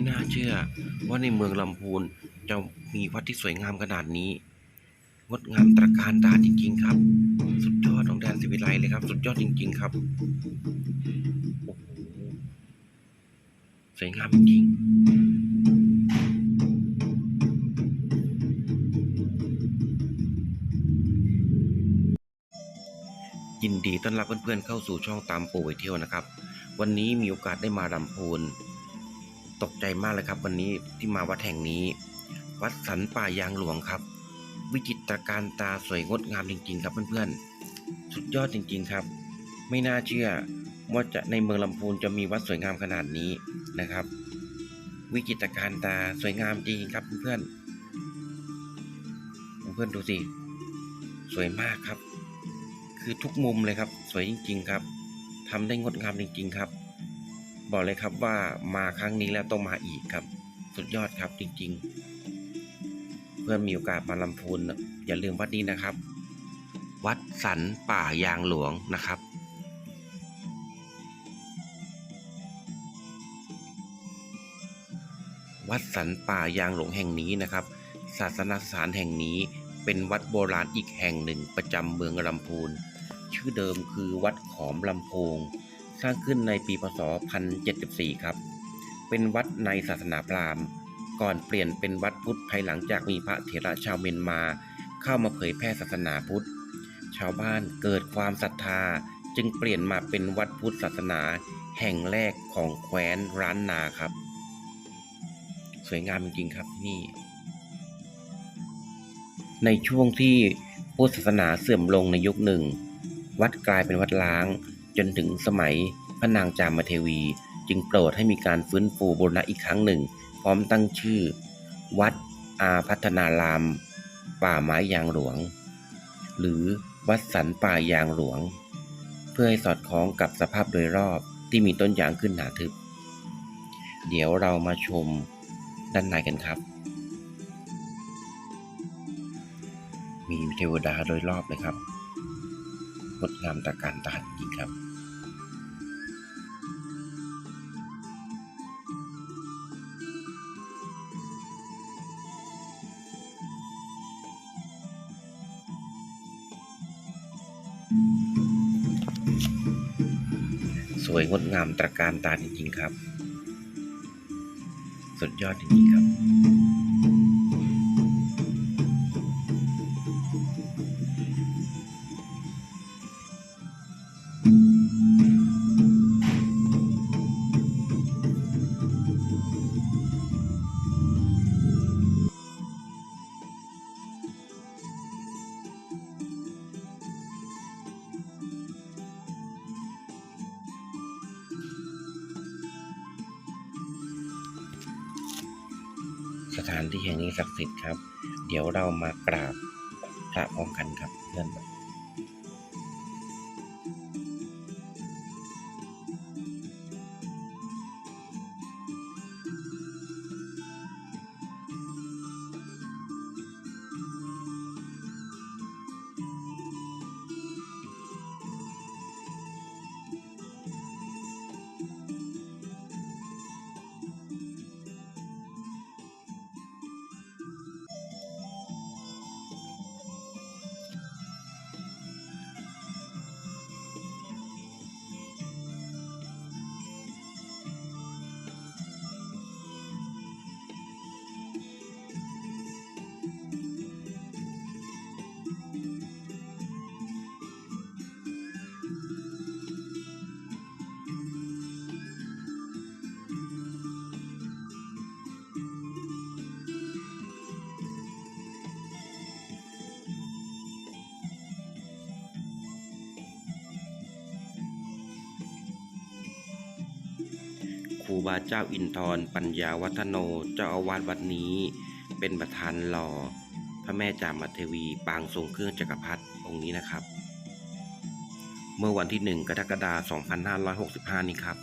ไม่น่าเชื่อ ว่าในเมืองลำพูนจะมีวัดที่สวยงามขนาดนี้งดงามตระการตาจริง ๆ ครับ สุดยอดของแดนสิวิไลเลยครับ สุดยอดจริง ๆ ครับสวยงามจริงยินดีต้อนรับเพื่อนๆเข้าสู่ช่องตามปู่ไปเที่ยวนะครับ วันนี้มีโอกาสได้มาลำพูน ตกใจมากเลยครับ วันนี้ที่มาวัดแห่งนี้ วัดสันป่ายางหลวงครับ วิจิตรการตาสวยงดงามจริง ๆ ครับเพื่อนๆ สุดยอดจริง ๆครับ ไม่น่าเชื่อว่าจะในเมืองลำพูนจะมีวัดสวยงามขนาดนี้นะครับ วิจิตรการตาสวยงามจริงๆครับเพื่อนๆเพื่อนๆดูสิสวยมากครับ คือทุกมุมเลยครับ สวยจริง ๆ ครับทำได้งดงามจริง ๆ ครับ บอกเลยครับว่ามาครั้งนี้แล้วต้องมาอีกครับ สุดยอดครับจริง ๆ เพื่อนมีโอกาสมาลำพูนอย่าลืมวัดนี้นะครับ วัดสันป่ายางหลวงนะครับวัดสันป่ายางหลวงแห่งนี้นะครับ ศาสนสถานแห่งนี้เป็นวัดโบราณอีกแห่งหนึ่งประจำเมืองลำพูน ชื่อเดิมคือวัดขอมลำโพง สร้างขึ้นในปีพศ 1074 ครับ เป็นวัดในศาสนาพราหมณ์ ก่อนเปลี่ยนเป็นวัดพุทธภายหลังจากมีพระเถระชาวเมียนมา เข้ามาเผยแพร่ศาสนาพุทธ ชาวบ้านเกิดความศรัทธาจึงเปลี่ยนมาเป็นวัดพุทธศาสนา แห่งแรกของแคว้นร้านนาครับ สวยงามจริงครับที่นี่ ในช่วงที่พุทธศาสนาเสื่อมลงในยุคหนึ่ง วัดกลายเป็นวัดล้าง นถึงสมัยพระนางจามเทวี จึงโปรดให้มีการฟื้นฟูบูรณะอีกครั้งหนึ่ง พร้อมตั้งชื่อ วัดอาพัฒนาราม ป่าไม้ยางหลวง หรือวัดสันป่ายางหลวง เพื่อให้สอดคล้องกับสภาพโดยรอบที่มีต้นยางขึ้นหนาทึบ เดี๋ยวเรามาชมด้านในกันครับ มีเทวดาโดยรอบเลยครับงดงามตระการตาจริงๆครับ วยงดงามตระการตาจริงๆครับ สุดยอดจริงๆครับ ถานที่แห่งนี้ศักดิ์สิทธิ์ครับ เดี๋ยวเรามากราบพระพร้อมกันครับเพื่อน บาเจ้าอินทร์ปัญญาวัฒโนเจ้าอาวาสวัดนี้ เป็นประธานหล่อ พระแม่จามเทวี ปางทรงเครื่องจักรพรรดิองค์นี้นะครับ เมื่อวันที่ 1 กรกฎาคม2565 นี้ครับ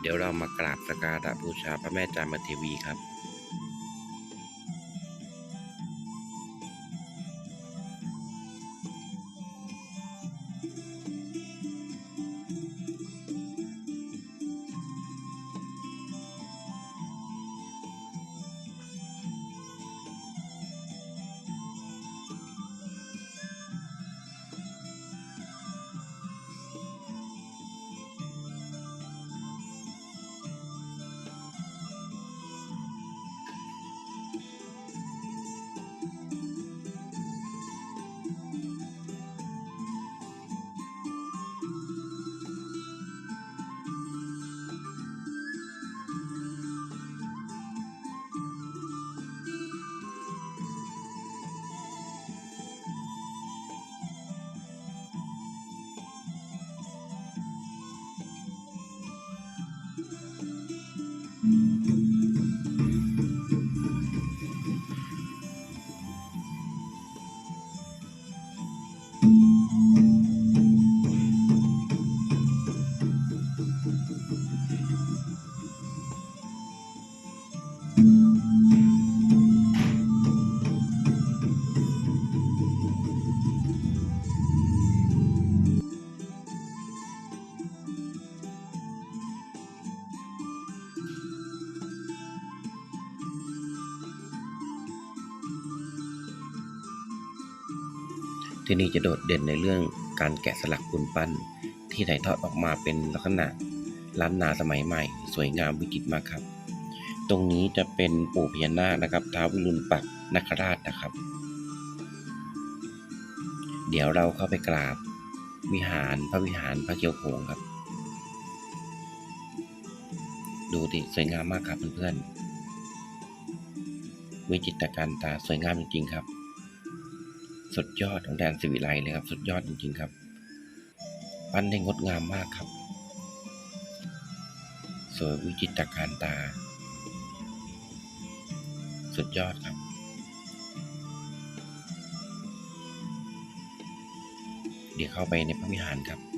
เดี๋ยวเรามากราบสักการะบูชาพระแม่จามเทวีครับ ที่นี่จะโดดเด่นในเรื่องการแกะสลักปูนปั้น ที่ถ่ายทอดออกมาเป็นลักษณะล้านนาสมัยใหม่ สวยงามวิจิตรมากครับ ตรงนี้จะเป็นปู่พญานาคนะครับท้าววิรุณปักษ์นคราชนะครับ เดี๋ยวเราเข้าไปกราบวิหารพระวิหารพระเกียวโขงครับ ดูดิสวยงามมากครับเพื่อนๆวิจิตรการตาสวยงามจริงๆครับ สุดยอดของแดนสิวิไลเลยครับ สุดยอดจริงๆครับ ปั้นได้งดงามมากครับ สวยวิจิตรการตา สุดยอดครับ เดี๋ยวเข้าไปในพระวิหารครับ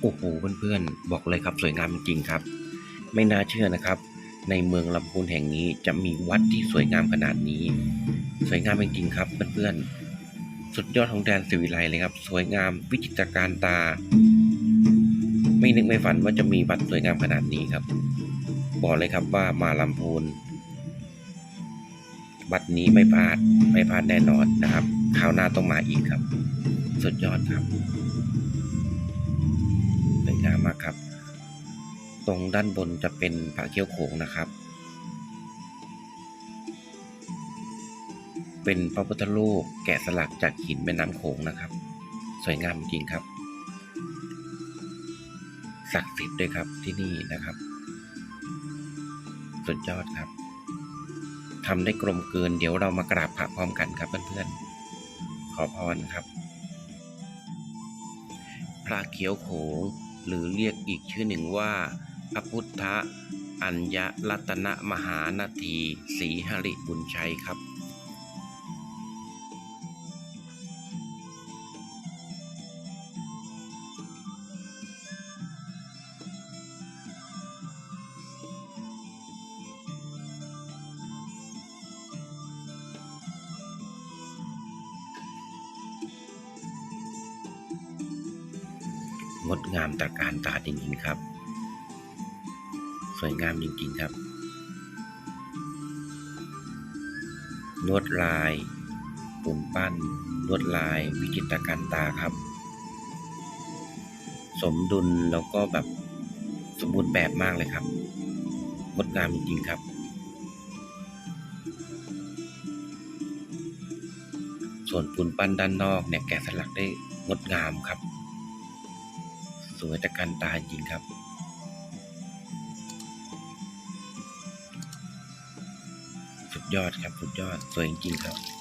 โอ้โหเพื่อนๆบอกเลยครับสวยงามจริงๆครับ ไม่น่าเชื่อนะครับ ในเมืองลำพูนแห่งนี้จะมีวัดที่สวยงามขนาดนี้ สวยงามจริงๆครับเพื่อนๆสุดยอดของแดนสิวิไลเลยครับ สวยงามวิจิตรการตา ไม่นึกไม่ฝันว่าจะมีวัดสวยงามขนาดนี้ครับ บอกเลยครับว่ามาลำพูนวัดนี้ไม่พลาดไม่พลาดแน่นอนนะครับคราวหน้าต้องมาอีกครับ สุดยอดครับสวยงามมาครับ ตรงด้านบนจะเป็นพระเขี้ยวโขงนะครับ เป็นพระพุทธรูปแกะสลักจากหินแม่น้ำโขงนะครับ สวยงามจริงครับศักดิ์สิทธิ์ด้วยครับที่นี่นะครับ สุดยอดครับทำได้กลมเกินเดี๋ยวเรามากราบพระพร้อมกันครับเพื่อนๆขอพรครับ พระเขียวโขง หรือเรียกอีกชื่อหนึ่งว่า พระพุทธอัญญรัตนมหานาทีศรีหริบุญชัยครับ งดงามตระการตาจริงๆครับ สวยงามจริงๆครับลวดลายปุ่มปั้นลวดลายวิจิตรการตาครับ สมดุลแล้วก็แบบสมบูรณ์แบบมากเลยครับงดงามจริงๆครับ ส่วนปูนปั้นด้านนอกเนี่ยแกะสลักได้งดงามครับ สวยตะการตาจริงครับ สุดยอดครับ สุดยอด สวยจริงครับ